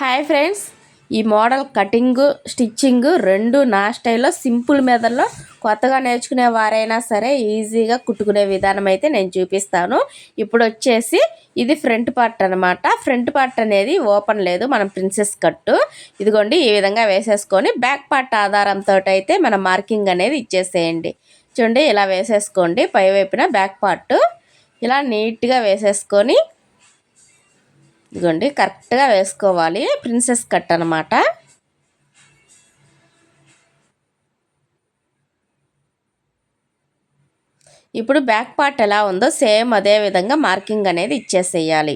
Hi friends ఈ model cutting stitching రెండు నా స్టైల్లో సింపుల్ మెథడ్లో కొత్తగా నేర్చుకునే వారైనా సరే ఈజీగా కుట్టుకునే విధానం అయితే నేను చూపిస్తాను. ఇప్పుడు వచ్చేసి ఇది ఫ్రంట్ పార్ట్ అనమాట ఫ్రంట్ పార్ట్ అనేది ఓపెన్ లేదు మనం ప్రిన్సెస్ కట్టు. ఇదిగోండి ఈ విధంగా వేసేసుకొని బ్యాక్ పార్ట్ ఆధారంతో అయితే మనం మార్కింగ్ అనేది ఇచ్చేసేయండి. చూడండి ఇలా వేసేసుకోండి పై వైపున బ్యాక్ పార్ట్. ఇలా నీట్గా వేసేసుకొని ఇదిగోండి కరెక్ట్గా వేసుకోవాలి. ప్రిన్సెస్ కట్ అనమాట ఇప్పుడు బ్యాక్ పార్ట్ ఎలా ఉందో సేమ్ అదే విధంగా మార్కింగ్ అనేది ఇచ్చేసేయాలి.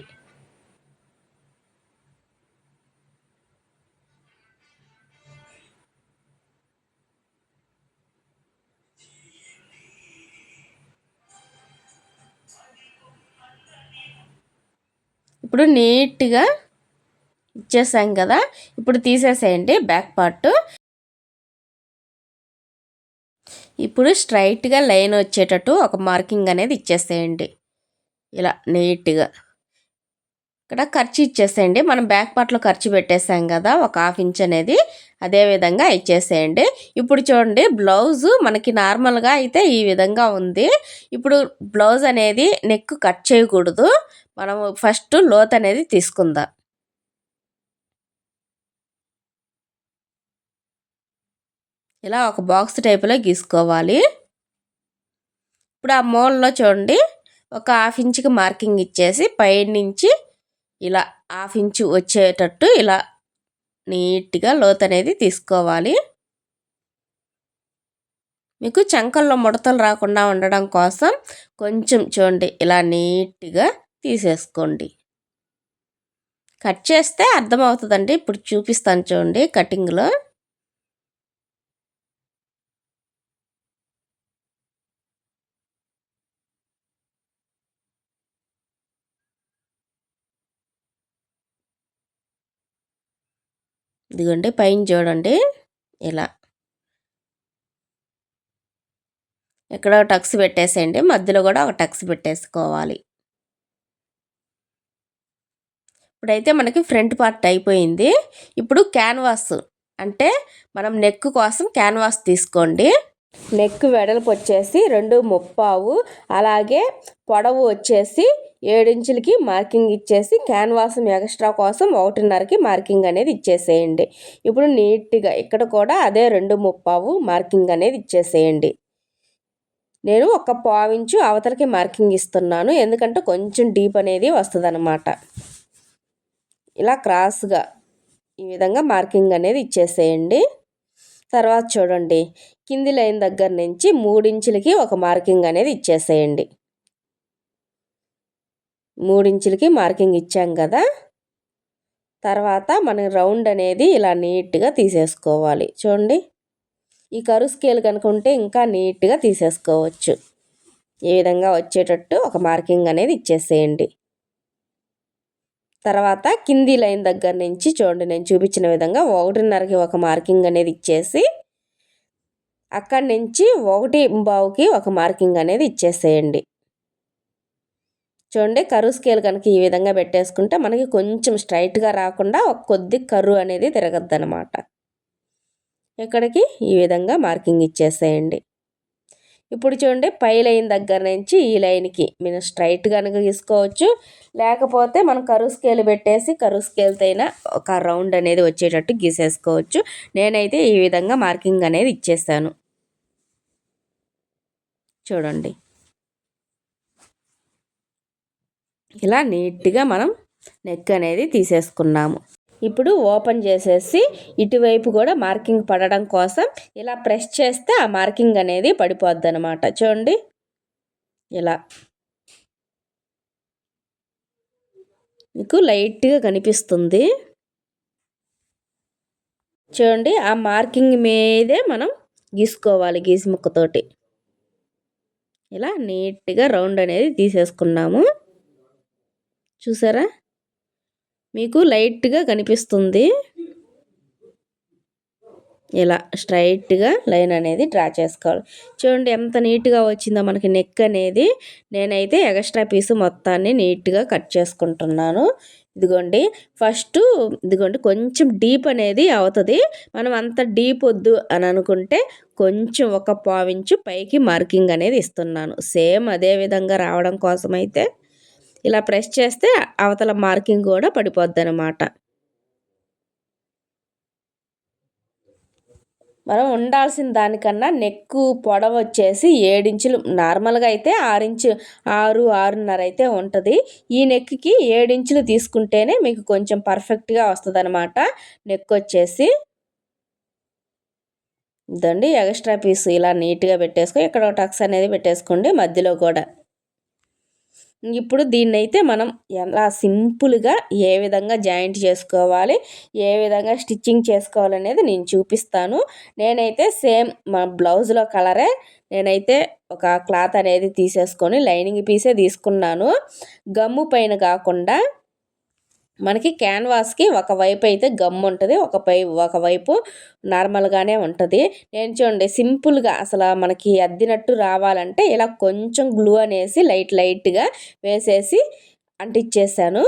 ఇప్పుడు నీట్గా ఇచ్చేసాం కదా. ఇప్పుడు తీసేసేయండి బ్యాక్ పార్ట్. ఇప్పుడు స్ట్రైట్గా లైన్ వచ్చేటట్టు ఒక మార్కింగ్ అనేది ఇచ్చేసేయండి. ఇలా నీట్గా. ఇక్కడ ఖర్చు ఇచ్చేసేయండి. మనం బ్యాక్ పార్ట్లో ఖర్చు పెట్టేసాం కదా ఒక హాఫ్ ఇంచ్ అనేది. అదే విధంగా ఇచ్చేసేయండి. ఇప్పుడు చూడండి బ్లౌజు మనకి నార్మల్గా అయితే ఈ విధంగా ఉంది. ఇప్పుడు బ్లౌజ్ అనేది నెక్ కట్ చేయకూడదు. మనం ఫస్ట్ లోత్ అనేది తీసుకుందాం. ఇలా ఒక బాక్స్ టైపులో గీసుకోవాలి. ఇప్పుడు ఆ మూలలో చూడండి ఒక హాఫ్ ఇంచ్కి మార్కింగ్ ఇచ్చేసి పైనుంచి ఇలా హాఫ్ ఇంచు వచ్చేటట్టు ఇలా నీట్గా లోత్ అనేది తీసుకోవాలి. మీకు చంకల్లో ముడతలు రాకుండా ఉండడం కోసం కొంచెం చూడండి ఇలా నీట్గా తీసేసుకోండి. కట్ చేస్తే అర్థమవుతుందండి. ఇప్పుడు చూపిస్తాను చూడండి కటింగ్లో. ఇదిగోండి పైన చూడండి. ఇలా. ఎక్కడో టక్స్ పెట్టేసేయండి. మధ్యలో కూడా ఒక టక్స్ పెట్టేసుకోవాలి. ఇప్పుడైతే మనకి ఫ్రంట్ పార్ట్ అయిపోయింది. ఇప్పుడు క్యాన్వాస్ అంటే మనం నెక్ కోసం క్యాన్వాస్ తీసుకోండి. నెక్ వెడల్పు వచ్చేసి రెండు ముప్పావు అలాగే పొడవు వచ్చేసి ఏడించులకి మార్కింగ్ ఇచ్చేసి క్యాన్వాస్ ఎక్స్ట్రా కోసం ఒకటిన్నరకి మార్కింగ్ అనేది ఇచ్చేసేయండి. ఇప్పుడు నీట్గా ఇక్కడ కూడా అదే రెండు ముప్పావు మార్కింగ్ అనేది ఇచ్చేసేయండి. నేను ఒక పావించు అవతలకి మార్కింగ్ ఇస్తున్నాను. ఎందుకంటే కొంచెం డీప్ అనేది వస్తుంది ఇలా క్రాస్గా ఈ విధంగా మార్కింగ్ అనేది ఇచ్చేసేయండి. తర్వాత చూడండి కింది లైన్ దగ్గర నుంచి మూడించులకి ఒక మార్కింగ్ అనేది ఇచ్చేసేయండి. మూడించులకి మార్కింగ్ ఇచ్చాం కదా? తర్వాత మన రౌండ్ అనేది ఇలా నీట్గా తీసేసుకోవాలి. చూడండి ఈ కరు స్కేల్ కనుకుంటే ఇంకా నీట్గా తీసేసుకోవచ్చు. ఈ విధంగా వచ్చేటట్టు ఒక మార్కింగ్ అనేది ఇచ్చేసేయండి. తర్వాత కింది లైన్ దగ్గర నుంచి చూడండి నేను చూపించిన విధంగా ఒకటిన్నరకి ఒక మార్కింగ్ అనేది ఇచ్చేసి అక్కడి నుంచి ఒకటి బావుకి ఒక మార్కింగ్ అనేది ఇచ్చేసేయండి. చూడండి కరువు స్కేల్ కనుక ఈ విధంగా పెట్టేసుకుంటే మనకి కొంచెం స్ట్రైట్గా రాకుండా ఒక కొద్ది కరువు అనేది తిరగద్దు ఇక్కడికి ఈ విధంగా మార్కింగ్ ఇచ్చేసేయండి. ఇప్పుడు చూడండి పై లైన్ దగ్గర నుంచి ఈ లైన్కి. మీరు స్ట్రైట్ కనుక తీసుకోవచ్చు లేకపోతే మనం కరువు స్కేల్ పెట్టేసి కరువు స్కేల్తో అయినా ఒక రౌండ్ అనేది వచ్చేటట్టు గీసేసుకోవచ్చు. నేనైతే ఈ విధంగా మార్కింగ్ అనేది ఇచ్చేసాను చూడండి. ఇలా నీట్గా మనం నెక్ అనేది తీసేసుకున్నాము. ఇప్పుడు ఓపెన్ చేసేసి ఇటువైపు కూడా మార్కింగ్ పడడం కోసం ఇలా ప్రెస్ చేస్తే ఆ మార్కింగ్ అనేది పడిపోద్ది అనమాట చూడండి. ఇలా. మీకు లైట్గా కనిపిస్తుంది. చూడండి ఆ మార్కింగ్ మీదే మనం గీసుకోవాలి గీసి ముక్కతోటి. ఇలా నీట్గా రౌండ్ అనేది తీసేసుకున్నాము. చూసారా? మీకు లైట్గా కనిపిస్తుంది. ఇలా స్ట్రైట్గా లైన్ అనేది డ్రా చేసుకోవాలి. చూడండి ఎంత నీట్గా వచ్చిందో మనకి నెక్ అనేది. నేనైతే ఎక్స్ట్రా పీసు మొత్తాన్ని నీట్గా కట్ చేసుకుంటున్నాను. ఇదిగోండి ఫస్ట్ ఇదిగోండి కొంచెం డీప్ అనేది అవుతుంది. మనం అంత డీప్ వద్దు అని అనుకుంటే కొంచెం ఒక పావించు పైకి మార్కింగ్ అనేది ఇస్తున్నాను. సేమ్ అదే విధంగా రావడం కోసం అయితే ఇలా ప్రెస్ చేస్తే అవతల మార్కింగ్ కూడా పడిపోద్ది అనమాట మనం ఉండాల్సిన దానికన్నా నెక్కు పొడవు వచ్చేసి ఏడించులు. నార్మల్గా అయితే ఆరించు ఆరు ఆరున్నర అయితే ఉంటుంది. ఈ నెక్కి ఏడించులు తీసుకుంటేనే మీకు కొంచెం పర్ఫెక్ట్గా వస్తుంది అనమాట నెక్ వచ్చేసి ఇదండి ఎక్స్ట్రా పీస్. ఇలా నీట్గా పెట్టేసుకో ఇక్కడ టక్స్ అనేది పెట్టేసుకోండి మధ్యలో కూడా. ఇప్పుడు దీన్ని అయితే మనం ఎలా సింపుల్గా ఏ విధంగా జాయింట్ చేసుకోవాలి ఏ విధంగా స్టిచ్చింగ్ చేసుకోవాలనేది నేను చూపిస్తాను. నేనైతే సేమ్ మా బ్లౌజ్లో కలరే నేనైతే ఒక క్లాత్ అనేది తీసేసుకొని లైనింగ్ పీసే తీసుకున్నాను. గమ్ము పైన కాకుండా మనకి క్యాన్వాస్కి ఒకవైపు అయితే గమ్ ఉంటుంది ఒక పై ఒకవైపు నార్మల్గానే ఉంటుంది. నేను చూడండి సింపుల్గా అసలు మనకి అద్దినట్టు రావాలంటే ఇలా కొంచెం గ్లూ అనేసి లైట్ లైట్గా వేసేసి అంటిచ్చేసాను.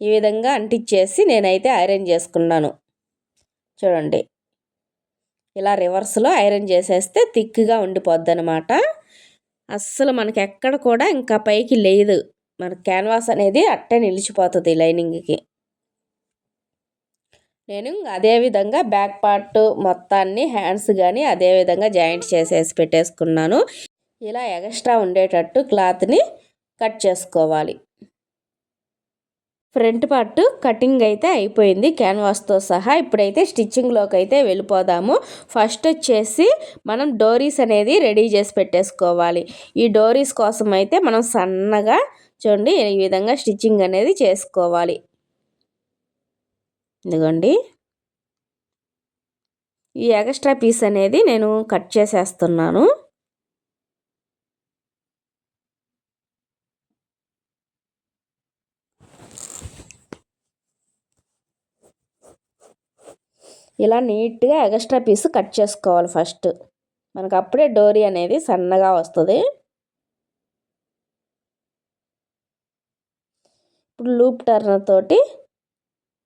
ఈ విధంగా అంటించేసి నేనైతే ఐరన్ చేసుకున్నాను. చూడండి ఇలా రివర్స్లో ఐరన్ చేసేస్తే థిక్గా ఉండిపోద్ది అనమాట అస్సలు మనకి ఎక్కడ కూడా ఇంకా పైకి లేదు. మన క్యాన్వాస్ అనేది అట్టే నిలిచిపోతుంది లైనింగ్కి నేను అదేవిధంగా బ్యాక్ పార్ట్ మొత్తాన్ని హ్యాండ్స్ కానీ అదేవిధంగా జాయింట్ చేసేసి పెట్టేసుకున్నాను. ఇలా ఎక్స్ట్రా ఉండేటట్టు క్లాత్ని కట్ చేసుకోవాలి. ఫ్రంట్ పార్ట్ కటింగ్ అయితే అయిపోయింది. క్యాన్వాస్తో సహా ఇప్పుడైతే స్టిచ్చింగ్లోకి అయితే వెళ్ళిపోదాము. ఫస్ట్ వచ్చేసి మనం డోరీస్ అనేది రెడీ చేసి పెట్టేసుకోవాలి. ఈ డోరీస్ కోసం అయితే మనం సన్నగా చూడండి ఈ విధంగా స్టిచ్చింగ్ అనేది చేసుకోవాలి. ఇదిగోండి. ఈ ఎక్స్ట్రా పీస్ అనేది నేను కట్ చేసేస్తున్నాను. ఇలా నీట్గా ఎక్స్ట్రా పీస్ కట్ చేసుకోవాలి ఫస్ట్. మనకు అప్పుడే డోరీ అనేది సన్నగా వస్తుంది. ఇప్పుడు లూప్ టర్నర్ తోటి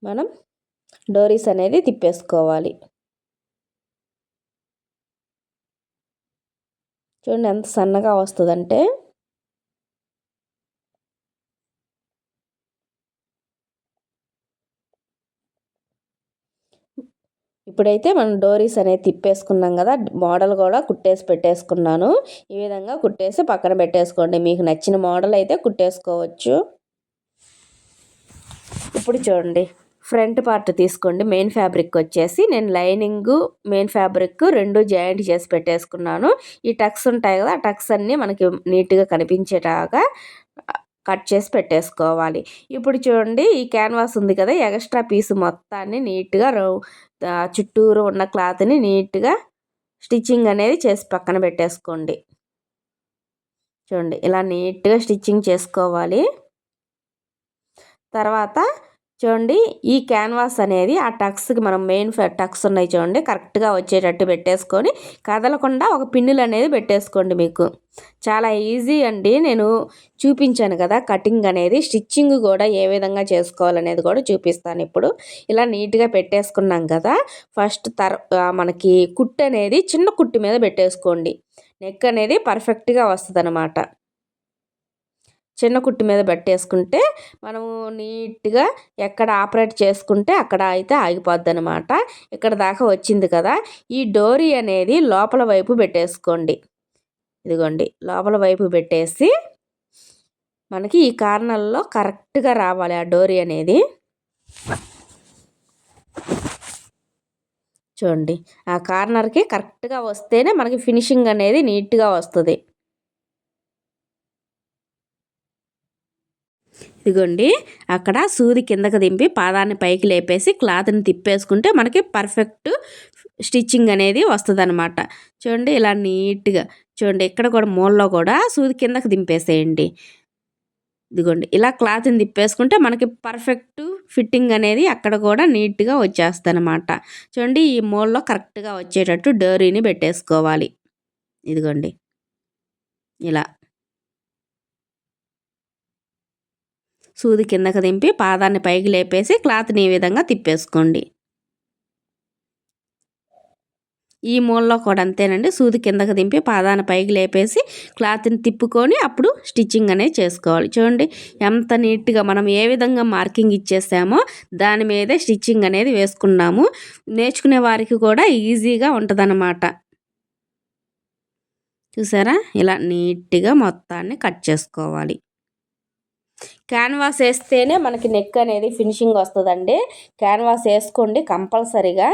మనం డోరీస్ అనేది తిప్పేసుకోవాలి. చూడండి ఎంత సన్నగా వస్తుందంటే ఇప్పుడైతే మనం డోరీస్ అనేది తిప్పేసుకున్నాం కదా మోడల్ కూడా కుట్టేసి పెట్టేసుకున్నాను. ఈ విధంగా కుట్టేసి పక్కన పెట్టేసుకోండి. మీకు నచ్చిన మోడల్ అయితే కుట్టేసుకోవచ్చు. ఇప్పుడు చూడండి ఫ్రంట్ పార్ట్ తీసుకోండి. మెయిన్ ఫ్యాబ్రిక్ వచ్చేసి నేను లైనింగ్ మెయిన్ ఫ్యాబ్రిక్ రెండు జాయింట్ చేసి పెట్టేసుకున్నాను. ఈ టక్స్ ఉంటాయి కదా ఆ టక్స్ అన్నీ మనకి నీట్గా కనిపించేటాగా కట్ చేసి పెట్టేసుకోవాలి. ఇప్పుడు చూడండి ఈ క్యాన్వాస్ ఉంది కదా ఎక్స్ట్రా పీస్ మొత్తాన్ని నీట్గా చుట్టూరు ఉన్న క్లాత్ని నీట్గా స్టిచ్చింగ్ అనేది చేసి పక్కన పెట్టేసుకోండి. చూడండి ఇలా నీట్గా స్టిచ్చింగ్ చేసుకోవాలి. తర్వాత చూడండి ఈ క్యాన్వాస్ అనేది ఆ టక్స్కి మనం మెయిన్ టక్స్ ఉన్నాయి చూడండి కరెక్ట్గా వచ్చేటట్టు పెట్టేసుకొని కదలకుండా ఒక పిన్నులు అనేది పెట్టేసుకోండి మీకు. చాలా ఈజీ అండి. నేను చూపించాను కదా కటింగ్ అనేది స్టిచ్చింగ్ కూడా ఏ విధంగా చేసుకోవాలనేది కూడా చూపిస్తాను ఇప్పుడు. ఇలా నీట్గా పెట్టేసుకున్నాం కదా ఫస్ట్ తర్ మనకి కుట్టు అనేది చిన్న కుట్టు మీద పెట్టేసుకోండి. నెక్ అనేది పర్ఫెక్ట్గా వస్తుంది చిన్న కుట్టు మీద పెట్టేసుకుంటే మనము నీట్గా ఎక్కడ ఆపరేట్ చేసుకుంటే అక్కడ అయితే ఆగిపోద్ది అనమాట ఇక్కడ దాకా వచ్చింది కదా ఈ డోరీ అనేది లోపల వైపు పెట్టేసుకోండి. ఇదిగోండి లోపల వైపు పెట్టేసి మనకి ఈ కార్నర్లో కరెక్ట్గా రావాలి ఆ డోరీ అనేది. చూడండి ఆ కార్నర్కి కరెక్ట్గా వస్తేనే మనకి ఫినిషింగ్ అనేది నీట్గా వస్తుంది. ఇదిగోండి అక్కడ సూది కిందకు దింపి పాదాన్ని పైకి లేపేసి క్లాత్ని తిప్పేసుకుంటే మనకి పర్ఫెక్ట్ స్టిచ్చింగ్ అనేది వస్తుంది అనమాట చూడండి ఇలా నీట్గా చూడండి ఇక్కడ కూడా మూలలో కూడా సూది కిందకు దింపేసేయండి. ఇదిగోండి ఇలా క్లాత్ని తిప్పేసుకుంటే మనకి పర్ఫెక్ట్ ఫిట్టింగ్ అనేది అక్కడ కూడా నీట్గా వచ్చేస్తుంది అనమాట చూడండి ఈ మూలలో కరెక్ట్గా వచ్చేటట్టు డోరీని పెట్టేసుకోవాలి. ఇదిగోండి ఇలా సూది కిందకు దింపి పాదాన్ని పైకి లేపేసి క్లాత్ని ఈ విధంగా తిప్పేసుకోండి. ఈ మూలలో కూడా అంతేనండి. సూది కిందకు దింపి పాదాన్ని పైకి లేపేసి క్లాత్ని తిప్పుకొని అప్పుడు స్టిచ్చింగ్ అనేది చేసుకోవాలి. చూడండి ఎంత నీట్గా మనం ఏ విధంగా మార్కింగ్ ఇచ్చేసామో దాని మీదే స్టిచ్చింగ్ అనేది వేసుకున్నాము. నేర్చుకునే వారికి కూడా ఈజీగా ఉంటుందన్నమాట. చూసారా? ఇలా నీట్గా మొత్తాన్ని కట్ చేసుకోవాలి. క్యాన్వాస్ వేస్తేనే మనకి నెక్ అనేది ఫినిషింగ్ వస్తుందండి. క్యాన్వాస్ వేసుకోండి కంపల్సరీగా.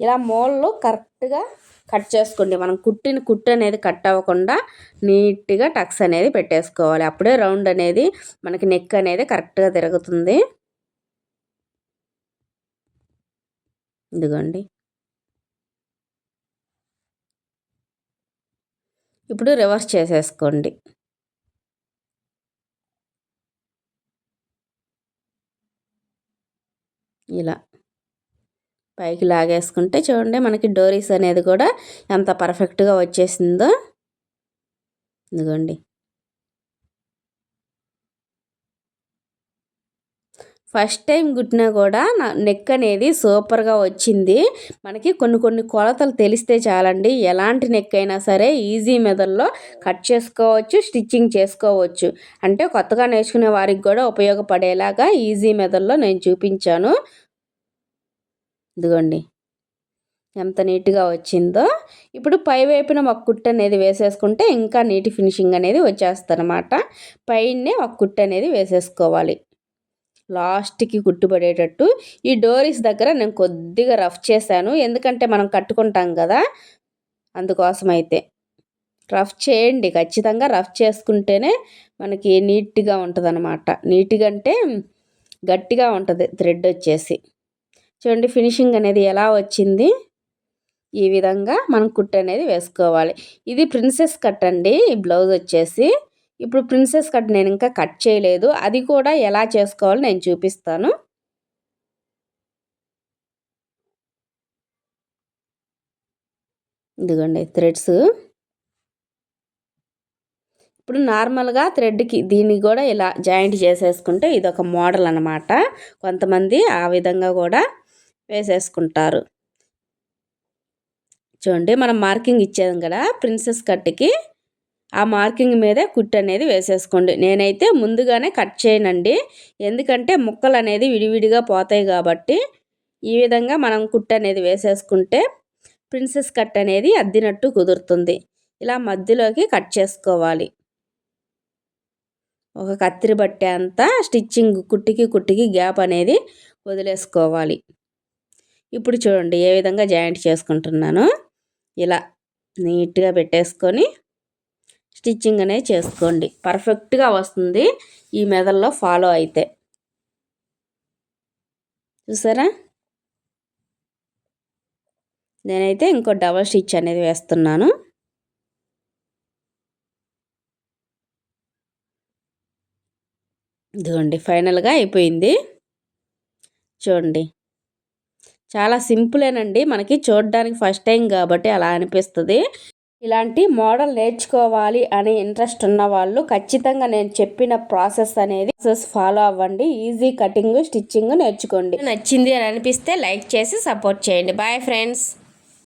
ఇలా మోళ్ళు కరెక్ట్గా కట్ చేసుకోండి. మనం కుట్టిన కుట్టు అనేది కట్ అవ్వకుండా నీట్గా టక్స్ అనేది పెట్టేసుకోవాలి. అప్పుడే రౌండ్ అనేది మనకి నెక్ అనేది కరెక్ట్గా తిరుగుతుంది. ఇదిగోండి. ఇప్పుడు రివర్స్ చేసేసుకోండి. ఇలా. పైకి లాగేసుకుంటే చూడండి మనకి డోరీస్ అనేది కూడా ఎంత పర్ఫెక్ట్గా వచ్చేసిందో. ఇదిగోండి. ఫస్ట్ టైం కుట్టినా కూడా నా నెక్ అనేది సూపర్గా వచ్చింది. మనకి కొన్ని కొన్ని కొలతలు తెలిస్తే చాలండి. ఎలాంటి నెక్ అయినా సరే ఈజీ మెథడ్లో కట్ చేసుకోవచ్చు స్టిచ్చింగ్ చేసుకోవచ్చు. అంటే కొత్తగా నేర్చుకునే వారికి కూడా ఉపయోగపడేలాగా ఈజీ మెథడ్లో నేను చూపించాను. ఇదిగోండి. ఎంత నీట్గా వచ్చిందో. ఇప్పుడు పై వైపున ఒక కుట్టు అనేది వేసేసుకుంటే ఇంకా నీటి ఫినిషింగ్ అనేది వచ్చేస్తుంది అనమాట పైనే ఒక కుట్టు అనేది వేసేసుకోవాలి. లాస్ట్కి కుట్టుబడేటట్టు ఈ డోరీస్ దగ్గర నేను కొద్దిగా రఫ్ చేశాను. ఎందుకంటే మనం కట్టుకుంటాం కదా? అందుకోసం అయితే రఫ్ చేయండి. ఖచ్చితంగా రఫ్ చేసుకుంటేనే మనకి నీట్గా ఉంటుంది అనమాట నీట్గా అంటే గట్టిగా ఉంటుంది థ్రెడ్ వచ్చేసి. చూడండి ఫినిషింగ్ అనేది ఎలా వచ్చింది? ఈ విధంగా మనం కుట్ అనేది వేసుకోవాలి. ఇది ప్రిన్సెస్ కట్ అండి. ఈ బ్లౌజ్ వచ్చేసి ఇప్పుడు ప్రిన్సెస్ కట్ నేను ఇంకా కట్ చేయలేదు. అది కూడా ఎలా చేసుకోవాలో నేను చూపిస్తాను. ఇదిగోండి థ్రెడ్స్. ఇప్పుడు నార్మల్గా థ్రెడ్కి దీన్ని కూడా ఇలా జాయింట్ చేసేసుకుంటే ఇది ఒక మోడల్ అనమాట కొంతమంది ఆ విధంగా కూడా వేసేసుకుంటారు. చూడండి మనం మార్కింగ్ ఇచ్చేది కదా ప్రిన్సెస్ కట్కి. ఆ మార్కింగ్ మీదే కుట్ అనేది వేసేసుకోండి. నేనైతే ముందుగానే కట్ చేయనండి. ఎందుకంటే ముక్కలు అనేది విడివిడిగా పోతాయి కాబట్టి ఈ విధంగా మనం కుట్ అనేది వేసేసుకుంటే ప్రిన్సెస్ కట్ అనేది అద్దినట్టు కుదురుతుంది. ఇలా మధ్యలోకి కట్ చేసుకోవాలి. ఒక కత్తిరి బట్టే అంతా స్టిచ్చింగ్ కుట్టికి కుట్టికి గ్యాప్ అనేది వదిలేసుకోవాలి. ఇప్పుడు చూడండి ఏ విధంగా జాయింట్ చేసుకుంటున్నాను. ఇలా నీట్గా పెట్టేసుకొని స్టిచ్చింగ్ అనేది చేసుకోండి. పర్ఫెక్ట్గా వస్తుంది. ఈ మెదల్లో ఫాలో అయితే. చూసారా? నేనైతే ఇంకో డబల్ స్టిచ్ అనేది వేస్తున్నాను. ఇదిగోండి ఫైనల్గా అయిపోయింది. చూడండి. చాలా సింపులేనండి. మనకి చూడడానికి ఫస్ట్ టైం కాబట్టి అలా అనిపిస్తుంది. ఇలాంటి మోడల్ నేర్చుకోవాలి అనే ఇంట్రెస్ట్ ఉన్న వాళ్ళు ఖచ్చితంగా నేను చెప్పిన ప్రాసెస్ అనేది ప్రాసెస్ ఫాలో అవ్వండి. ఈజీ కటింగ్ స్టిచ్చింగ్ నేర్చుకోండి. నచ్చింది అని అనిపిస్తే లైక్ చేసి సపోర్ట్ చేయండి. Bye friends.